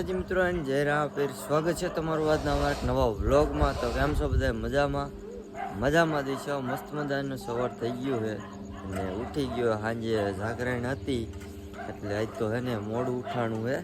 માતાજી મિત્રો, અને જય રાપીર સ્વાગત છે તમારું આજના અમારા નવા વ્લોગમાં. તો કેમ છો બધા મજામાં? મજામાં દેશો, મસ્ત મજાનો સવાર થઈ ગયો છે. અને ઉઠી ગયો સાંજે જાગરણ હતી. એટલે આજ તો હે ને મોડું ઉઠાણું છે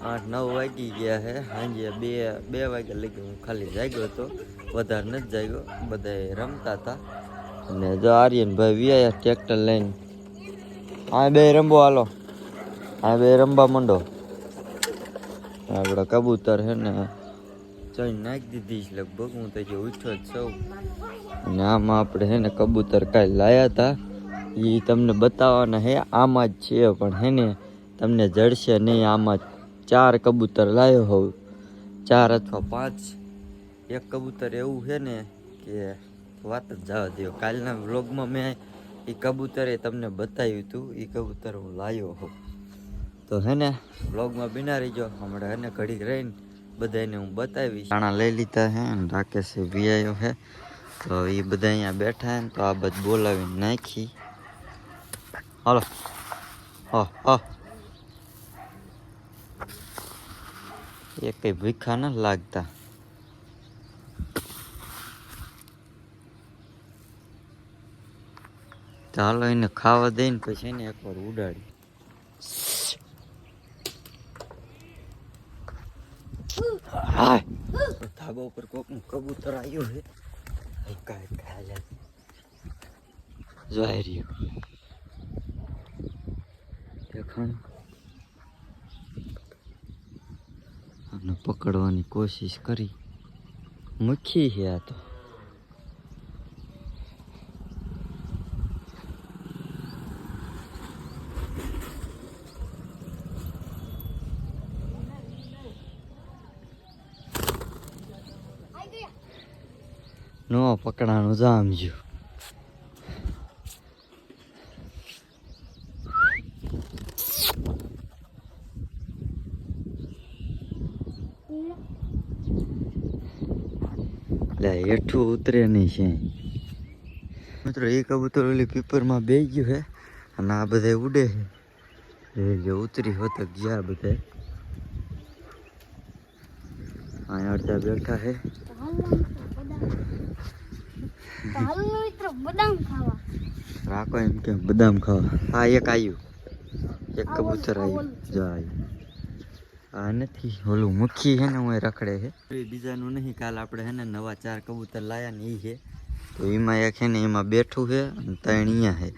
આઠ નવ વાગી ગયા છે સાંજે બે બે વાગ્યા લગી હું ખાલી જાગ્યો હતો. વધારે નથી જાગ્યો. બધા રમતા હતા. અને જો આર્યનભાઈ વ્યાયા ટ્રેક્ટર લઈને. હા બે રમવો હાલો. હા બે રમવા માંડો. આપણા કબૂતર છે ને ચઈ નાખી દીધી છે લગભગ, હું તો જે ઉઠ્યો જ છું. અને આમાં આપણે છે ને કબૂતર કાંઈ લાયા હતા. એ તમને બતાવવાના હે આમાં જ છે, પણ હે ને તમને જડશે નહીં, આમાં ચાર કબૂતર લાવ્યો હોઉં. ચાર અથવા પાંચ. એક કબૂતર એવું છે ને કે, વાત જ જવા દો કાલના વ્લોગમાં મેં એ કબૂતરે તમને બતાવ્યું હતું એ કબૂતર હું લાવ્યો હોઉં. તો હે ને બ્લોગમાં બિના રહીજો. હમણાં હે ને ઘડીક રહીને બધાને હું બતાવીશ. દાણા લઈ લીધા હે અને રાકેશ વીઆઈઓ હે. તો એ બધા અહીંયા બેઠા હે તો આ બધું બોલાવીને નાખી. હાલો. હો હો. એ કંઈ ભીખા ન લાગતા. ચાલો એને ખાવા દઈને પછી એને એકવાર ઉડાડી હાય ધાબા ઉપર કોકનું કબૂતર આવ્યું છે. હલકા હલકા હાલે જોઈ રહ્યું દેખાણું અને પકડવાની કોશિશ કરી. મખી છે આ તો નો પકડાનું જામજો. લે, હેઠું ઉતરે નહીં છે. મિત્રો, એ કબૂતર ઓલી પીપરમાં બે ગયું છે અને આ બધા ઉડે છે. જે ઉતરી હોત ગયા બધા અહીંયા અડધા બેઠા છે. હાલો મિત્રો બદામ ખાવા રાખો એમ કે બદામ ખાવા. હા એક આવ્યું એક કબૂતર આવ્યું જો આવ્યું આ નથી ઓલું મુખી હે ને હું રખડે છે બીજાનું નહીં કાલ આપણે હે ને નવા ચાર કબૂતર લાયા ને એ છે તો એમાં એક છે ને એમાં બેઠું છે અને ત્રણ અહીંયા છે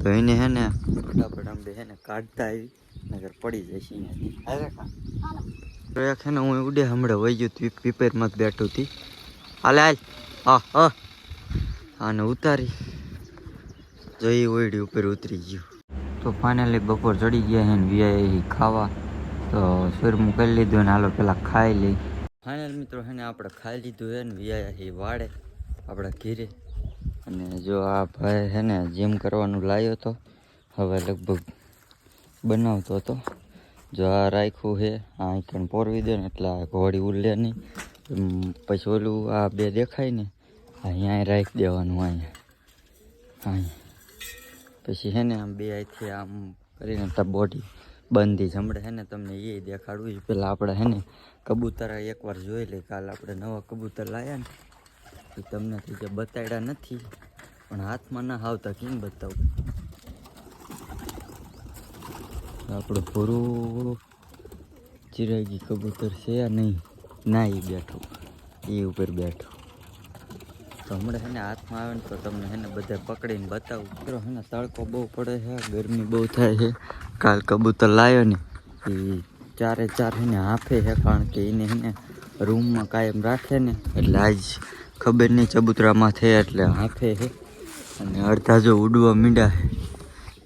તો એને હે ને ફટાફટ આમ હે ને કાઢતા આવી નગર પડી જશે? તો એક હે ને હું ઉડે હમણાં વહી ગયું તું પીપરમાં જ બેઠું હતી હાલે હાલ. હા હા. આને ઉતારી. જઈ ઓયડી ઉપર ઉતરી ગયું. તો ફાઇનલી બપોર ચડી ગયા ને વીઆઈ ખાવા. તો શેરમું કરી લીધું ને હાલો પેલા ખાઈ લઈ. ફાઇનલ મિત્રો છે ને આપણે ખાઈ લીધું છે ને વીઆઈ વાડે આપણા ઘીરે. અને જો આ ભાઈ છે ને જીમ કરવાનું લાવ્યો હતો હવે લગભગ બનાવતો હતો. જો આ રાખ્યું છે, આ આઈકણ પોરવી દે ને એટલે આ ઘોડી ઉલ્લે નહીં. પછી ઓલું આ બે દેખાય ને અહીંયા રાખી દેવાનું અહીંયા. અહીંયા. પછી હે ને આમ બે અહીંથી આમ કરીને તા બોડી બંધી જમડે હે ને તમને એ દેખાડવું છે. પહેલાં આપણે હે ને કબૂતર એકવાર જોઈ લઈ કાલ આપણે નવા કબૂતર લાવ્યા ને એ તમને જે બતાડ્યા નથી, પણ હાથમાં ના આવતા કેમ બતાવું? આપણું પૂરું ચિરાગી કબૂતર છે નહીં, ના એ બેઠું, એ ઉપર બેઠું. તો હમણાં છે હાથમાં આવે ને તો તમને છે ને બધા પકડીને બતાવું. મિત્રો, છે તડકો બહુ પડે છે, ગરમી બહુ થાય છે. કાલ કબૂતર લાવ્યો ને, એ ચારે ચાર એને હાંફે છે, કારણ કે એને એને રૂમમાં કાયમ રાખે ને. એટલે આજ ખબર નહીં ચબૂતરામાં થયા એટલે હાફે છે. અને અડધા જો ઉડવા મીંડા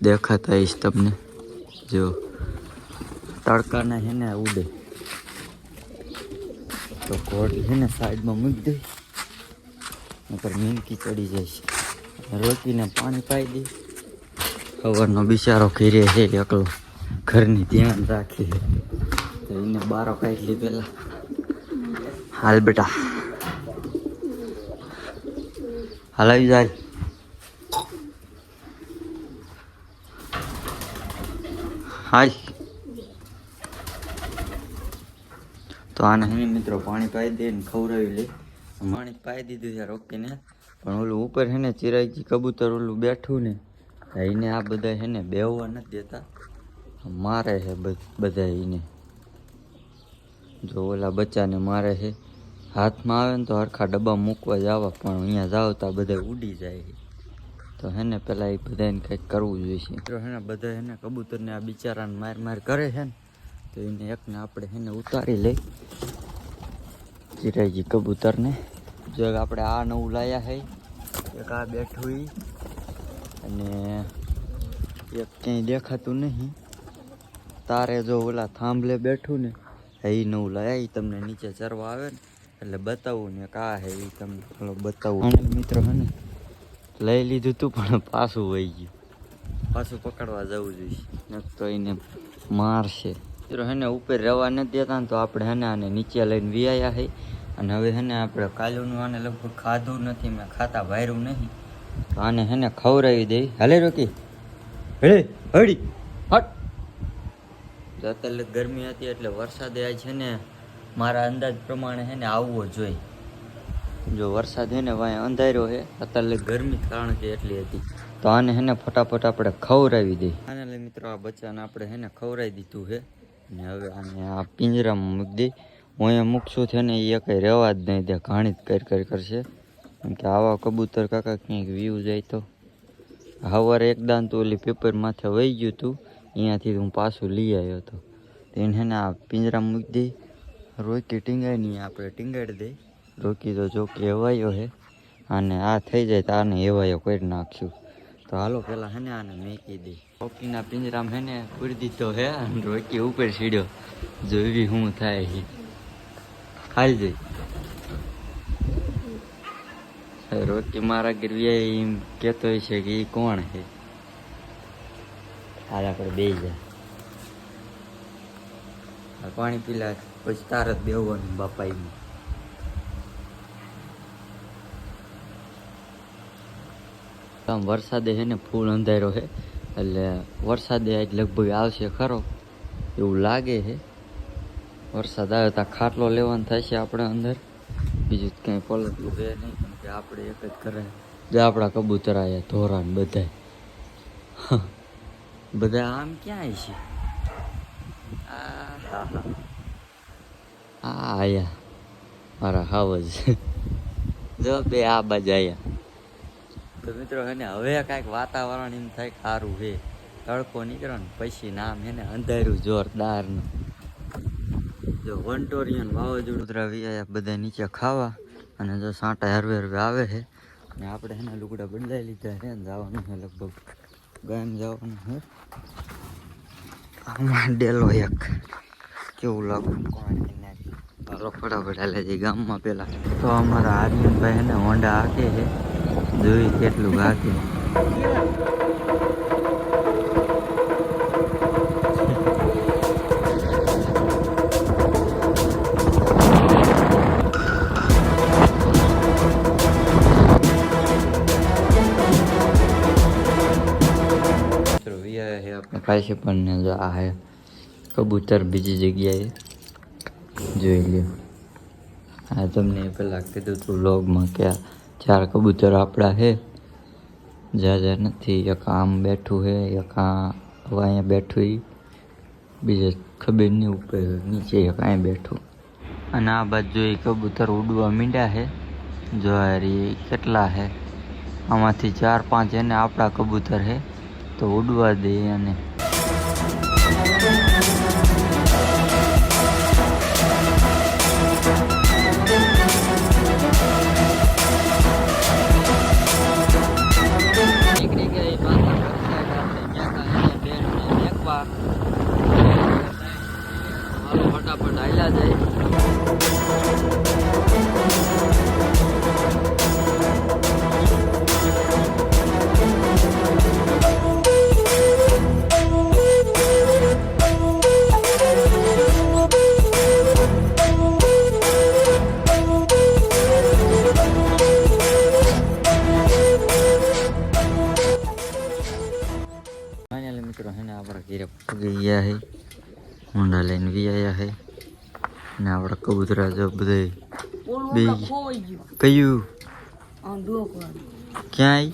દેખાતા હઈશ તમને. જો તડકાના છે ઉડે. તો ઘોડ છે ને સાઈડમાં મૂકી દઈ નકર મીંકી ચડી જાય છે. રોકીને પાણી પાઈ દે. ખબરનો બિચારો ઘીરે છે એકલો. ઘરની ધ્યાન રાખી. તો એને બારો કાઢી લી પેલા. હાલ બેટા. હાલ આવી જાય. હાલ. તો આને મિત્રો પાણી પાઈ દે ને ખવડાવી લે. પાણી પાઈ દીધું છે રોકીને. પણ ઓલું ઉપર છે ને ચિરાગજી કબૂતર ઓલું બેઠું ને એને આ બધા છે ને બેહવા નથી દેતા. મારે છે બધ- એને. જો ઓલા બચ્ચાને મારે છે. હાથમાં આવે ને તો હરખા ડબ્બા મૂકવા જવા પણ અહીંયા જાવ તો બધા ઉડી જાય તો હે ને પેલા એ બધાને કંઈક કરવું જોઈએ મિત્રો હે ને બધા હે ને કબૂતરને આ બિચારાને માર માર કરે છે ને, તો એને એકને આપણે હે ને ઉતારી લઈ. ચિરાઈજી કબૂતરને. જો આપણે આ નવું લાયા છે એક આ બેઠું અને એક ક્યાંય દેખાતું નહીં. તારે જો ઓલા થાંભલે બેઠું ને એ નવું લાયા એ તમને નીચે ચરવા આવે ને એટલે બતાવું ને કા હે એ તમને બતાવું. મિત્ર મિત્રો હે ને લઈ લીધું તું પણ પાછું વહી ગયું. પાછું પકડવા જવું જોઈએ ન તો એને મારશે. મિત્રો હેને ઉપર રવા નથી દેતા તો આપણે હેને આને નીચે લઈને વ્યાયા હે. અને હવે હેને આપણે કાલુનું આને લગભગ ખાધું નથી મેં ખાતા વાયરું નહીં. તો આને હેને ખવડાવી દઈ. હાલે રોકી. હે હળી. હટ. અત્યારે ગરમી હતી એટલે વરસાદે આ છે ને મારા અંદાજ પ્રમાણે છે ને આવવો જોઈએ. જો વરસાદ ને વાંય અંધાર્યો છે અત્યારે ગરમી કારણ કે એટલી હતી. તો આને હેને ફટાફટ આપણે ખવડાવી દઈ. આને લઈ મિત્રો આ બચ્ચાને આપણે હેને ખવરાવી દીધું છે અને હવે આને આ પિંજરામાં મૂકી હું અહીંયા મૂકશું છે ને એ કંઈ રહેવા જ નહીં ત્યાં ઘાણી જ કર કરી કરશે. કેમ કે આવા કબૂતર કાકા ક્યાંક વ્યૂ જાય તો. હવારે એક તો ઓલી પેપર માથે વહી ગયું હતું અહીંયાથી હું પાછું લઈ આવ્યો હતો એને ને આ પિંજરામાં મૂકી દઈ રોકી ટીંગાઈ નહીં આપણે ટીંગાડી દઈ રોકી તો જો કે એવાયો હે અને આ થઈ જાય તો આને એવાયો કરી નાખ્યું તો હાલો પેલા હે ને આને મેકી દઈ રોકીના પિંજરામાં હે પૂરી દીધો હે રોકી ઉપર સીડ્યો. જોવી હું થાય છે જઈ. રોકી મારા ગરવિયા એમ કહેતો છે કે એ કોણ છે હાલ આપણે બે જાય પાણી પીલા પછી જ બેહવાનું બાપા એમ આમ વરસાદે છે ને ફૂલ અંધારો છે એટલે વરસાદે આજ લગભગ આવશે ખરો. એવું લાગે છે. વરસાદ આવે તો ખાટલો લેવાનો થશે આપણે અંદર. બીજું જ કંઈ પલટવું છે નહીં, કેમ કે આપણે એક જ કરે જે આપણા કબૂતર આવ્યા ધોરણ બધા બધા આમ ક્યાંય છે? આ આયા. મારા હાવજ. જો બે આ બાજુ આયા. તો મિત્રો હે ને હવે કાંઈક વાતાવરણ એમ થાય સારું છે તડકો નીકળે ને પછી નામ હે ને અંધારું જોરદારનું. જો વંટોરિયન વાવાઝોડું ઉતરાવી આવ્યા બધા નીચે ખાવા અને જો સાંટા હરવે હરવે આવે છે ને આપણે એના લુગડા બદલાઈ લીધા છે ને જવાનું છે લગભગ ગામ જવાનું છે આમાં ડેલો એક. કેવું લાગુ કોણ ફટાફટ હાલે છે ગામમાં પેલા. તો અમારા આર્યનભાઈ એને હોન્ડા હાકે છે. જોઈ કેટલું આપણે પાસે પણ આ હે કબૂતર બીજી જગ્યાએ. જોઈ લ્યો. આ તમને પહેલાં કીધું હતું વ્લોગમાં કે આ ચાર કબૂતર આપણા હે જ્યાં જ્યાં નથી, એક આમ બેઠું હે એક આ અહીંયા બેઠું એ બીજે ખબર નહીં ઉપર, નીચે અહીં બેઠું. અને આ બાજુ એ કબૂતર ઉડવા મીંડ્યા છે. જો કેટલા છે. આમાંથી ચાર પાંચ એને આપણા કબૂતર છે. તો ઉડવા દે અને ફટાફટ હાલ્યા જાય મિત્રો હે ને આપણા ઘેરે ગયા હે. હોન્ડા લઈને વી આવ્યા હે. ને આપણા કબૂતરા જો બધે કયું? ક્યાંય?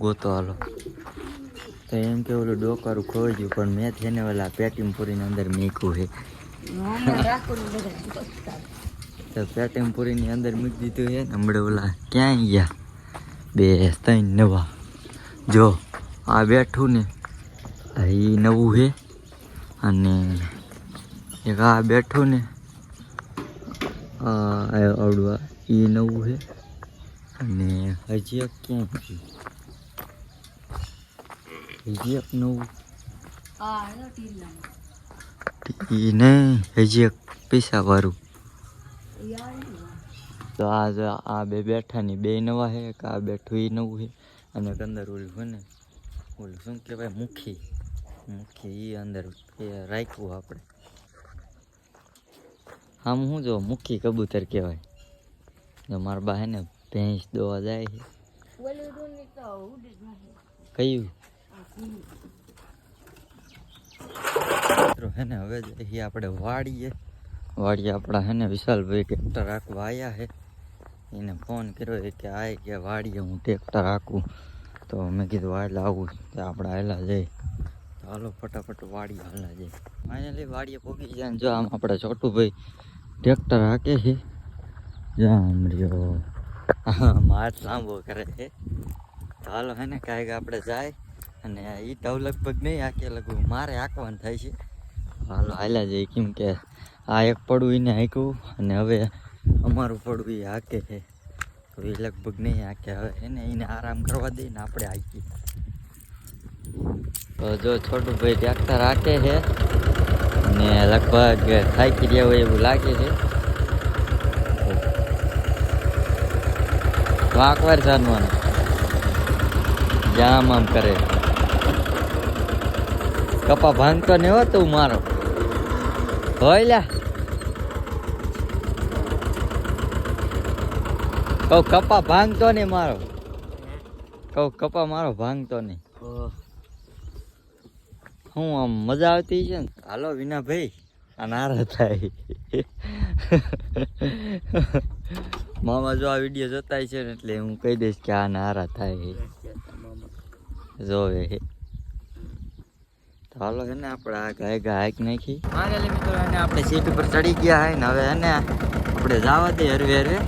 ગોતો હાલો. તો એમ કે ઓલું ડોકારું ખોઈ ગયું પણ મેં થઈને ઓલા પેટીમ પૂરીની અંદર મીકું ગોતતા. તો પેટીમ પૂરીની અંદર મૂકી દીધું હે ને હમણાં ઓલા ક્યાંય ગયા? બે ત્રણ નવા. જો આ બેઠું ને એ નવું છે. અને એક આ બેઠું ને. આ આ આવડું આ ઈ નવું છે અને હજી એક ક્યાં છે. હજી એક નવું. નહીં હજી એક પૈસા વાળું ઈ આ. તો આ આ બે બેઠાની બે નવા છે એક આ બેઠું એ નવું છે અને એક અંદર ઓલું છે ને ઓલું શું કહેવાય મુખી. મુખી એ અંદર એ રાખ્યું આપણે. આમ હું જો મુખી કબૂતર કહેવાય. જો મારા બા ને ભેંસ દોવા જાય છે. કયું? મિત્રો હે ને હવે જઈએ આપણે વાડીએ. વાડીએ આપણા હે ને વિશાલભાઈ ટ્રેક્ટર રાખવા આવ્યા છે. એને ફોન કર્યો એ કે આ કે વાડીએ હું ટ્રેક્ટર રાખું. તો મેં કીધું વાડ લાવું તો આપણે હાલા જઈ તો હાલો ફટાફટ વાડી હાલા જઈ ફાઇનલી વાડીએ પહોંચી જાય જો આમ આપણા છોટુભાઈ ટ્રેક્ટર હાકે છે. જામ રહ્યો. માર લાંબો કરે છે. ચાલો હાલો હે ને કાંઈક આપણે જાય અને એ તો લગભગ નહીં હાકે લગભગ મારે હાંકવાનું થાય છે. હાલો હાલ્યા જઈએ કેમ કે આ એક પડવું એને હાંકવું અને હવે અમારું પડવું એ હાકે છે. તો એ લગભગ નહીં હાકે હવે એને એને આરામ કરવા દઈએ ને આપણે હાકીએ. તો જો છોટું ભાઈ ટ્રેક્ટર હાકે છે. અને લગભગ થાકી ગયા હોય એવું લાગે છે. વાંકવાર જાનવાનું. જામ આમ કરે. કપા ભાંગતો ને હો તું મારો. હોય લ્યા. કહું કપા ભાંગતો ને મારો. કહું કપા મારો ભાંગતો નહીં હું આમ મજા આવતી છે ને? હાલો વિના ભાઈ આ નારા થાય મામા જો આ વીડિયો જોતા છે ને એટલે હું કહી દઈશ કે આ નારા થાય જોવે હાલો હે ને આપણે આ ગાય ગાય હાક નાખી. મારે મિત્રો, એને આપણે સીટ ઉપર ચડી ગયા હે ને હવે એને આપણે જવા દે હરવે હરવે.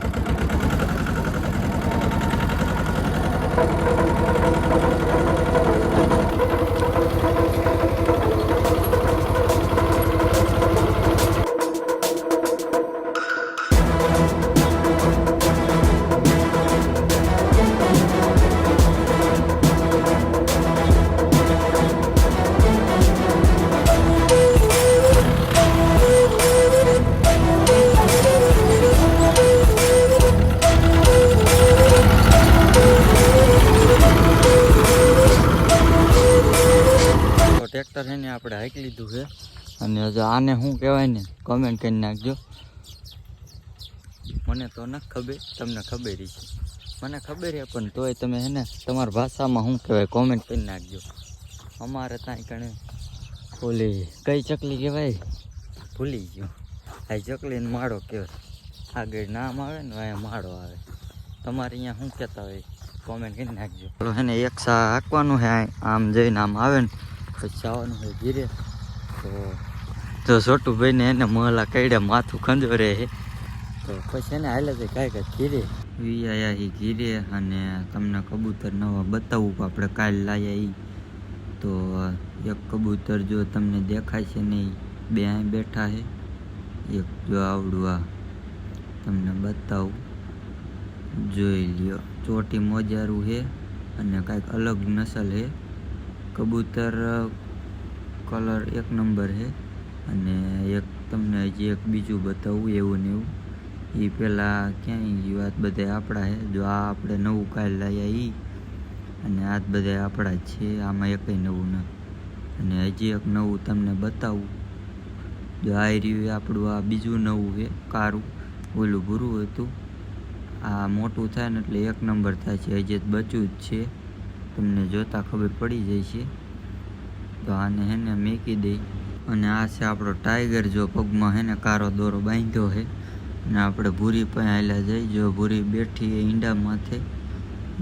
કમેન્ટ કરી નાખજો. મને તો ન ખબર, તમને ખબર છે. મને ખબર છે, પણ તોય તમે હે ને તમારી ભાષામાં શું કહેવાય કોમેન્ટ કરી નાખજો. અમારે ત્યાં કણે ઓલી કઈ ચકલી કહેવાય? ભૂલી ગયો. આ ચકલીને માળો કહેવાય. આગળ નામ આવે ને અહીંયા માળો આવે. તમારે અહીંયા શું કહેતા હોય કોમેન્ટ કરી નાખજો. તો હે ને એક સા હાંકવાનું છે આમ જઈને આમ આવે ને, પછી જવાનું હોય ધીરે તો જો છોટું ભાઈને એને મોલા કઈડે માથું ખંજોરે છે. તો પછી એને હાલે છે કાંઈ કાંઈ ઘીરે. વી આયા હી ઘીરે અને તમને કબૂતર નવા બતાવું આપણે કાલ લાયા એ તો એક કબૂતર જો તમને દેખાય છે નહીં, બે બેઠા છે. એક જો આવડું આ તમને બતાવું. જોઈ લ્યો, ચોટી મોજારું છે અને કાંઈક અલગ નસલ છે. કબૂતર કલર એક નંબર છે. અને એક તમને હજી એક બીજું બતાવું, એવું ને એવું. એ પેલા ક્યાંય ગયું આ બધા આપણા છે જો આ આપણે નવું કાલ લાયા એ અને આ બધા આપણા જ છે, આમાં એકય નવું ન. અને હજી એક નવું તમને બતાવું. જો આ રહ્યું આપણું આ બીજું નવું છે કારું. ઓલું ભૂરું હતું. આ મોટું થાય ને એટલે એક નંબર થાય છે, હજી બચ્યું જ છે. તમને જોતા ખબર પડી જાય છે. તો આને હે ને મેકી દઈ. અને આ છે આપણો ટાઈગર જો પગમાં હે ને કારો દોરો બાંધ્યો છે ને આપણે ભૂરી પાસે આવેલા જઈ, જો ભૂરી બેઠી એ ઈંડા માથે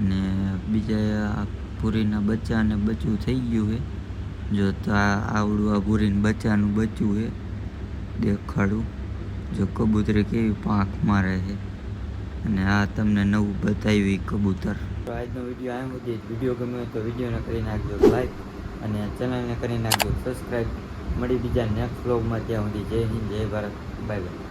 ને બીજા ભૂરીના બચ્ચાને બચ્ચું થઈ ગયું છે જો તો આ આવડું આ ભૂરીને બચ્ચાનું બચ્ચું છે દેખાડું. જો કબૂતરી કેવી પાંખ મારે છે અને આ તમને નવું બતાવ્યું કબૂતર. આજનો વીડિયો આમ હતી વીડિયો ગમ્યો તો વિડીયોને કરી નાખજો લાઈક અને ચેનલને કરી નાખજો સબસ્ક્રાઈબ મળી બીજા નેક્સ્ટ બ્લોગમાં ત્યાં સુધી જય હિન્દ જય ભારત બાય બાય